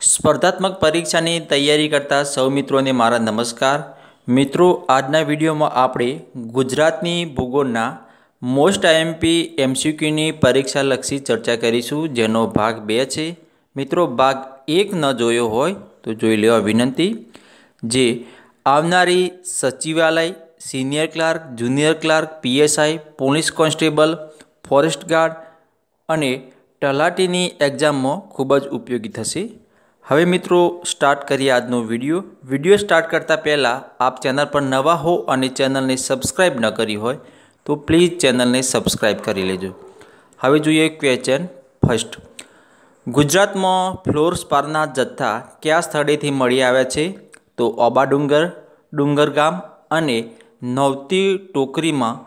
સ્પર્ધાત્મક પરીક્ષાની તૈયારી કરતા સૌ મિત્રોને મારા નમસ્કાર. મિત્રો, આજના વિડીયોમાં આપણે ગુજરાતની ભૂગોળના મોસ્ટ આઈએમપી એમસીક્યુની પરીક્ષાલક્ષી ચર્ચા કરીશું, જેનો ભાગ બે છે. મિત્રો, ભાગ એક ન જોયો હોય તો જોઈ લેવા વિનંતી. જે આવનારી Sachivalaya, senior clerk, junior clerk, PSI, police constable, forest guard અને તલાટીની એક્ઝામમાં ખૂબ જ ઉપયોગી થશે. હવે મિત્રો સ્ટાર્ટ કરીએ આજનો વીડિયો વીડિયો સ્ટાર્ટ કરતાં પહેલાં આપ ચેનલ પર નવા હો અને ચેનલને સબસ્ક્રાઈબ ન કરી હોય, તો પ્લીઝ ચેનલને સબસ્ક્રાઈબ કરી લેજો. હવે જોઈએ ક્વેશ્ચન ફર્સ્ટ ગુજરાતમાં ફ્લોર સ્પારના જથ્થા કયા સ્થળેથી મળી આવ્યા છે? તો ઓબા ડુંગર ડુંગર ગામ અને નવતી ટોકરીમાં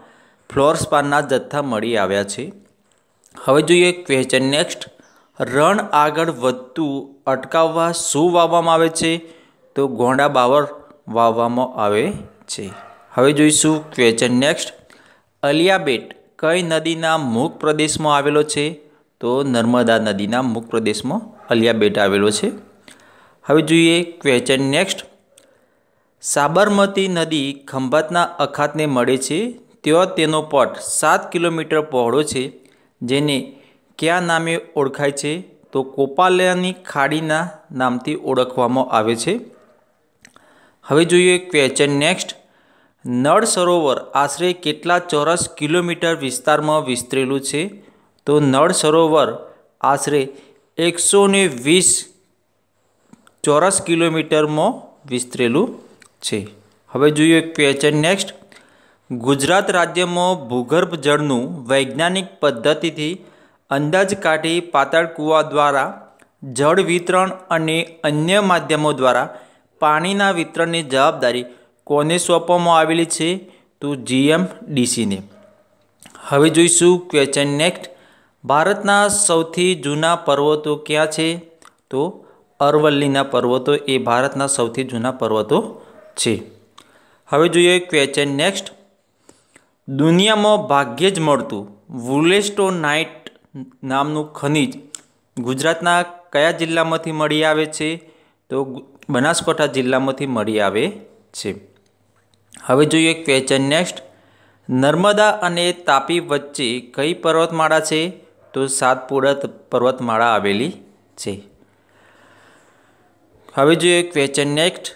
ફ્લોર સ્પારના જથ્થા મળી આવ્યા છે. હવે જોઈએ ક્વેશ્ચન નેક્સ્ટ રણ આગળ વધતું અટકાવવા શું વાવવામાં આવે છે? તો ગોંડા બાવર વાવવામાં આવે છે. હવે જોઈશું ક્વેશ્ચન નેક્સ્ટ અલિયાબેટ કઈ નદીના મુખ પ્રદેશમાં આવેલો છે? તો નર્મદા નદીના મુખ પ્રદેશમાં અલિયાબેટ આવેલો છે. હવે જોઈએ ક્વેશ્ચન નેક્સ્ટ સાબરમતી નદી ખંભાતના અખાતને મળે છે. ત્યાં તેનો પટ સાત કિલોમીટર પહોળો છે. જેને કયા નામે ઓળખાય છે? તો કોપાલિયાની ખાડીના નામથી ઓળખવામાં આવે છે. હવે જોઈએ ક્વેશ્ચન નેક્સ્ટ નળ સરોવર આશરે કેટલા ચોરસ કિલોમીટર વિસ્તારમાં વિસ્તરેલું છે? તો નળ સરોવર આશરે એકસો ને વીસ ચોરસ કિલોમીટરમાં વિસ્તરેલું છે. હવે જોઈએ ક્વેશ્ચન નેક્સ્ટ ગુજરાત રાજ્યમાં ભૂગર્ભ જળનું વૈજ્ઞાનિક પદ્ધતિથી અંદાજ કાઢી પાતાળ કૂવા દ્વારા, જળ વિતરણ અને અન્ય માધ્યમો દ્વારા પાણીના વિતરણની જવાબદારી કોને સોંપવામાં આવેલી છે? તો જીએમડીસીને હવે જોઈશું ક્વેશ્ચન નેક્સ્ટ ભારતના સૌથી જૂના પર્વતો ક્યાં છે? તો અરવલ્લીના પર્વતો એ ભારતના સૌથી જૂના પર્વતો છે. હવે જોઈએ ક્વેશ્ચન નેક્સ્ટ દુનિયામાં ભાગ્યે જ મળતું વુલેસ્ટોનાઇટ નામનું ખનિજ ગુજરાતના કયા જિલ્લામાંથી મળી આવે છે? તો બનાસકાંઠા જિલ્લામાંથી મળી આવે છે. હવે જોઈએ ક્વેશ્ચન નેક્સ્ટ નર્મદા અને તાપી વચ્ચે કઈ પર્વતમાળા છે? તો સાતપુડા પર્વતમાળા આવેલી છે. હવે જોઈએ ક્વેશ્ચન નેક્સ્ટ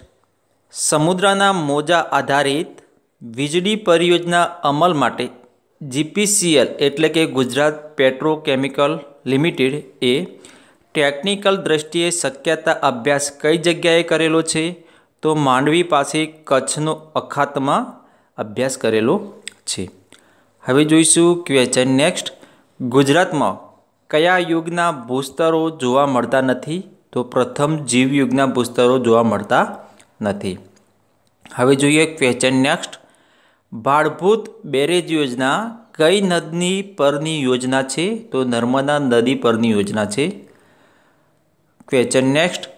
સમુદ્રના મોજા આધારિત વીજળી પરિયોજના અમલ માટે જીપીસીએલ એટલે કે ગુજરાત પેટ્રોકેમિકલ લિમિટેડ એ ટેકનિકલ દ્રષ્ટિએ શક્યતા અભ્યાસ કઈ જગ્યાએ કરેલો છે? તો માંડવી પાસે કચ્છનો અખાતમાં અભ્યાસ કરેલો છે. હવે જોઈશું ક્વેશ્ચન નેક્સ્ટ ગુજરાતમાં કયા યુગના ભૂસ્તરો જોવા મળતા નથી? તો પ્રથમ જીવયુગના ભૂસ્તરો જોવા મળતા નથી. હવે જોઈએ ક્વેશ્ચન નેક્સ્ટ ભાડભૂત બેરેજ યોજના કઈ નદની પરની યોજના છે? તો નર્મદા નદી પરની યોજના છે. ક્વેશ્ચન નેક્સ્ટ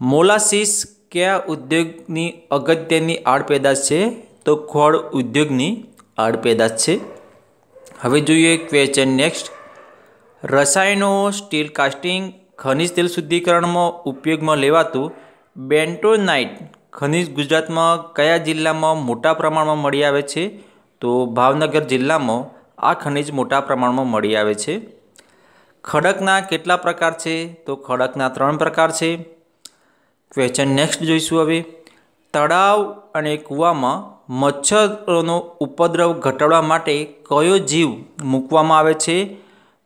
મોલાસીસ કયા ઉદ્યોગની અગત્યની આડપેદાશ છે? તો ખોળ ઉદ્યોગની આડપેદાશ છે. હવે જોઈએ ક્વેશ્ચન નેક્સ્ટ રસાયણો, સ્ટીલ કાસ્ટિંગ, ખનિજ તેલ શુદ્ધિકરણમાં ઉપયોગમાં લેવાતું બેન્ટોનાઇટ ખનિજ ગુજરાતમાં કયા જિલ્લામાં મોટા પ્રમાણમાં મળી આવે છે? તો ભાવનગર જિલ્લામાં આ ખનિજ મોટા પ્રમાણમાં મળી આવે છે. ખડકના કેટલા પ્રકાર છે? તો ખડકના ત્રણ પ્રકાર છે. ક્વેશ્ચન નેક્સ્ટ જોઈશું હવે. તળાવ અને કૂવામાં મચ્છરોનો ઉપદ્રવ ઘટાડવા માટે કયો જીવ મૂકવામાં આવે છે?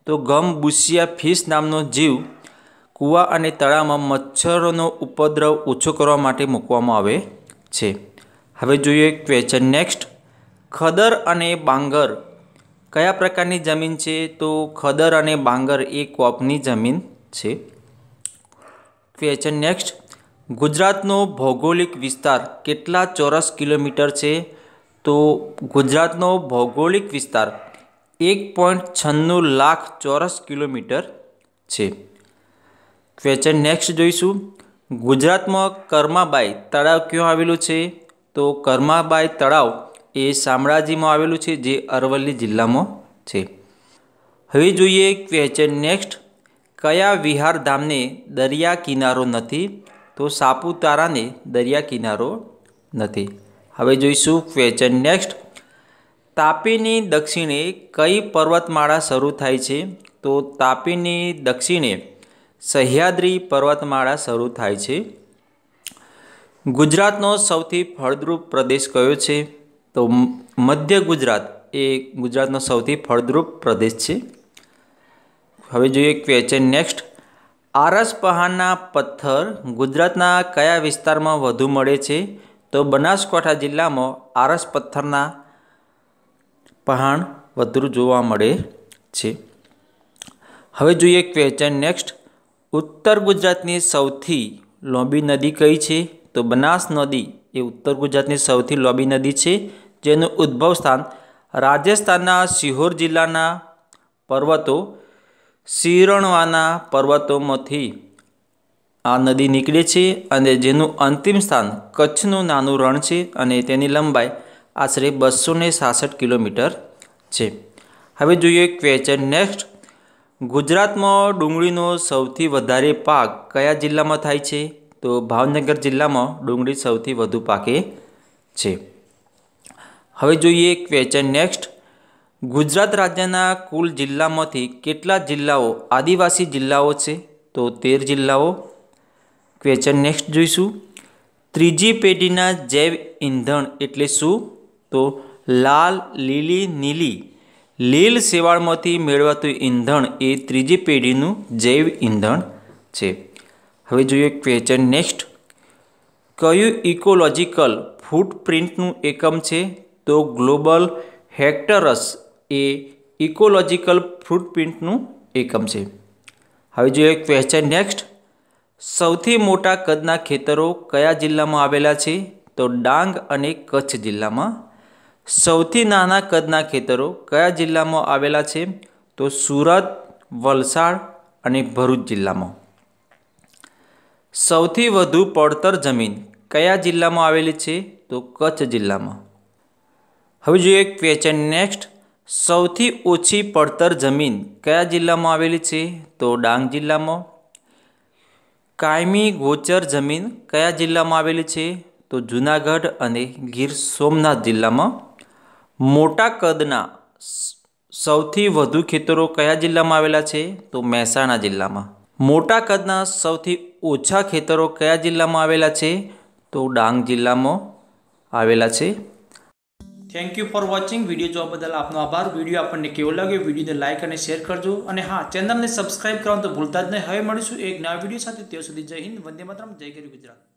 તો ગમ બુશિયા ફિશ નામનો જીવ કૂવા અને તળાવમાં મચ્છરોનો ઉપદ્રવ ઓછો કરવા માટે મૂકવામાં આવે છે. હવે જોઈએ ક્વેશ્ચન નેક્સ્ટ ખદર અને બાંગર. કયા પ્રકારની જમીન છે? તો ખદર અને બાંગર એ કોપની જમીન છે. ક્વેશ્ચન નેક્સ્ટ ગુજરાતનો ભૌગોલિક વિસ્તાર કેટલા ચોરસ કિલોમીટર છે? તો ગુજરાતનો ભૌગોલિક વિસ્તાર એક પોઈન્ટ છન્નું લાખ ચોરસ કિલોમીટર છે. ક્વેશ્ચન નેક્સ્ટ જોઈશું. ગુજરાતમાં કર્માબાઈ તળાવ ક્યાં આવેલું છે? તો કર્માબાઈ તળાવ એ શામળાજીમાં આવેલું છે, જે અરવલ્લી જિલ્લામાં છે. હવે જોઈએ ક્વેશ્ચન નેક્સ્ટ કયા વિહાર ધામને દરિયા કિનારો નથી? તો સાપુતારાને દરિયા કિનારો નથી. હવે જોઈશું ક્વેશ્ચન નેક્સ્ટ તાપીની દક્ષિણે કઈ પર્વતમાળા શરૂ થાય છે? તો તાપીની દક્ષિણે સહ્યાદ્રી પર્વતમાળા શરૂ થાય છે. ગુજરાતનો સૌથી ફળદ્રુપ પ્રદેશ કયો છે? તો મધ્ય ગુજરાત એ ગુજરાતનો સૌથી ફળદ્રુપ પ્રદેશ છે. હવે જોઈએ ક્વેશ્ચન નેક્સ્ટ આરસ પહાડના પથ્થર ગુજરાતના કયા વિસ્તારમાં વધુ મળે છે? તો બનાસકાંઠા જિલ્લામાં આરસ પથ્થરના પહાણ વધુ જોવા મળે છે. હવે જોઈએ ક્વેશ્ચન નેક્સ્ટ ઉત્તર ગુજરાતની સૌથી લાંબી નદી કઈ છે? તો બનાસ નદી એ ઉત્તર ગુજરાતની સૌથી લાંબી નદી છે, જેનું ઉદ્ભવ સ્થાન રાજસ્થાનના સિહોર જિલ્લાના પર્વતો શિરણવાના પર્વતોમાંથી આ નદી નીકળે છે અને જેનું અંતિમ સ્થાન કચ્છનું નાનું રણ છે અને તેની લંબાઈ આશરે બસો સાસઠ કિલોમીટર છે. હવે જોઈએ ક્વેશ્ચન નેક્સ્ટ ગુજરાતમાં ડુંગળીનો સૌથી વધારે પાક કયા જિલ્લામાં થાય છે? તો ભાવનગર જિલ્લામાં ડુંગળી સૌથી વધુ પાકે છે. હવે જોઈએ ક્વેશ્ચન નેક્સ્ટ ગુજરાત રાજ્યના કુલ જિલ્લામાંથી કેટલા જિલ્લાઓ આદિવાસી જિલ્લાઓ છે? તો તેર જિલ્લાઓ. ક્વેશ્ચન નેક્સ્ટ જોઈશું. ત્રીજી પેઢીના જૈવ ઇંધણ એટલે શું? તો લાલ, લીલી, નીલી. લીલ શેવાળમાંથી મેળવાતું ઈંધણ એ ત્રીજી પેઢીનું જૈવ ઇંધણ છે. હવે જોઈએ ક્વેશ્ચન નેક્સ્ટ કયું ઇકોલોજીકલ ફૂટપ્રિન્ટનું એકમ છે? તો ગ્લોબલ હેક્ટરસ એ ઇકોલોજીકલ ફૂટપ્રિન્ટનું એકમ છે. હવે જોઈએ ક્વેશ્ચન નેક્સ્ટ સૌથી મોટા કદના ખેતરો કયા જિલ્લામાં આવેલા છે? તો ડાંગ અને કચ્છ જિલ્લામાં સૌથી નાના કદના ખેતરો કયા જિલ્લામાં આવેલા છે? તો સુરત, વલસાડ અને ભરૂચ જિલ્લામાં. સૌથી વધુ પડતર જમીન કયા જિલ્લામાં આવેલી છે? તો કચ્છ જિલ્લામાં. હવે જોઈએ ક્વેશ્ચન નેક્સ્ટ સૌથી ઓછી પડતર જમીન કયા જિલ્લામાં આવેલી છે? તો ડાંગ જિલ્લામાં. કાયમી ગોચર જમીન કયા જિલ્લામાં આવેલી છે? તો જૂનાગઢ અને ગીર સોમનાથ જિલ્લામાં. મોટા કદના સૌથી વધુ ખેતરો કયા જિલ્લામાં આવેલા છે? તો મહેસાણા જિલ્લામાં. મોટા કદના સૌથી ઓછા ખેતરો કયા જિલ્લામાં આવેલા છે? તો ડાંગ જિલ્લામાં આવેલા છે. Thank you for watching video જોવા બદલ આપનો આભાર. વીડિયો આપણને કેવો લાગ્યો? વિડીયોને લાઇક અને શેર કરજો. અને હા ચેનલને સબસ્ક્રાઇબ કરવાનું તો ભૂલતા જ નહીં. હવે મળીશું એક નવા વીડિયો સાથે. ત્યાં સુધી જય હિન્દ. વંદે માતરમ. જય ગરી ગુજરાત.